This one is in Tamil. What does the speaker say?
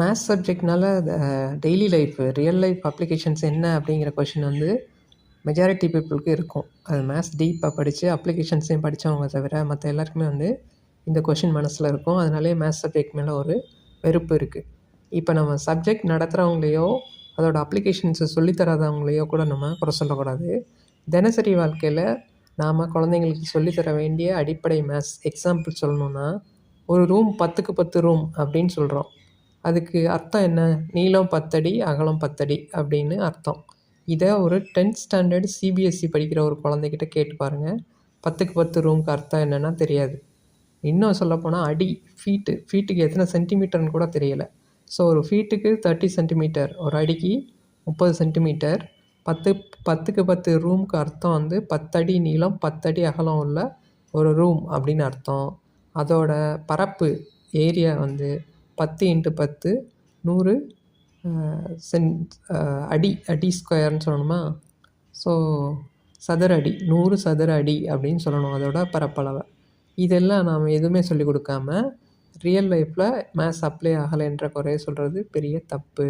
Maths சப்ஜெக்ட்னால daily life real life applications என்ன அப்படிங்கிற கொஷின் வந்து மெஜாரிட்டி பீப்புளுக்கு இருக்கும். அது மேத்ஸ் டீப்பாக படித்து அப்ளிகேஷன்ஸையும் படித்தவங்க தவிர மற்ற எல்லாருக்குமே வந்து இந்த கொஷின் மனசில் இருக்கும். அதனாலே மேத்ஸ் சப்ஜெக்ட் மேலே ஒரு வெறுப்பு இருக்குது இப்போ நம்ம சப்ஜெக்ட் நடத்துகிறவங்களையோ அதோட அப்ளிகேஷன்ஸை சொல்லித்தராதவங்களையோ கூட நம்ம குறை சொல்லக்கூடாது. தினசரி வாழ்க்கையில் நாம் குழந்தைங்களுக்கு சொல்லித்தர வேண்டிய அடிப்படை மேத்ஸ் எக்ஸாம்பிள் சொல்லணுன்னா ஒரு ரூம் பத்துக்கு பத்து ரூம் அப்படின்னு சொல்கிறோம் அதுக்கு அர்த்தம் என்ன? நீளம் பத்தடி அகலம் பத்தடி அப்படின்னு அர்த்தம். இதை ஒரு டென்த் ஸ்டாண்டர்ட் சிபிஎஸ்சி படிக்கிற ஒரு குழந்தைகிட்ட கேட்டு பாருங்கள் பத்துக்கு பத்து ரூமுக்கு அர்த்தம் என்னென்னா தெரியாது. இன்னும் சொல்லப்போனால் அடி ஃபீட்டு ஃபீட்டுக்கு எத்தனை சென்டிமீட்டர்னு கூட தெரியலை. ஸோ ஒரு ஃபீட்டுக்கு தேர்ட்டி சென்டிமீட்டர் ஒரு அடிக்கு முப்பது சென்டிமீட்டர் பத்து பத்துக்கு பத்து ரூமுக்கு அர்த்தம் வந்து பத்தடி நீளம் பத்தடி அகலம் உள்ள ஒரு ரூம் அப்படின்னு அர்த்தம். அதோட பரப்பு ஏரியா வந்து பத்து இன்ட்டு பத்து நூறு சென் அடி அடி ஸ்கொயர்னு சொல்லணுமா? ஸோ சதுர அடி நூறு சதுர அடி அப்படின்னு சொல்லணும் அதோட பரப்பளவை. இதெல்லாம் நாம் எதுவுமே சொல்லிக் கொடுக்காம ரியல் லைஃப்பில் மேத்ஸ் அப்ளை ஆகலைன்ற குறைய சொல்கிறது பெரிய தப்பு.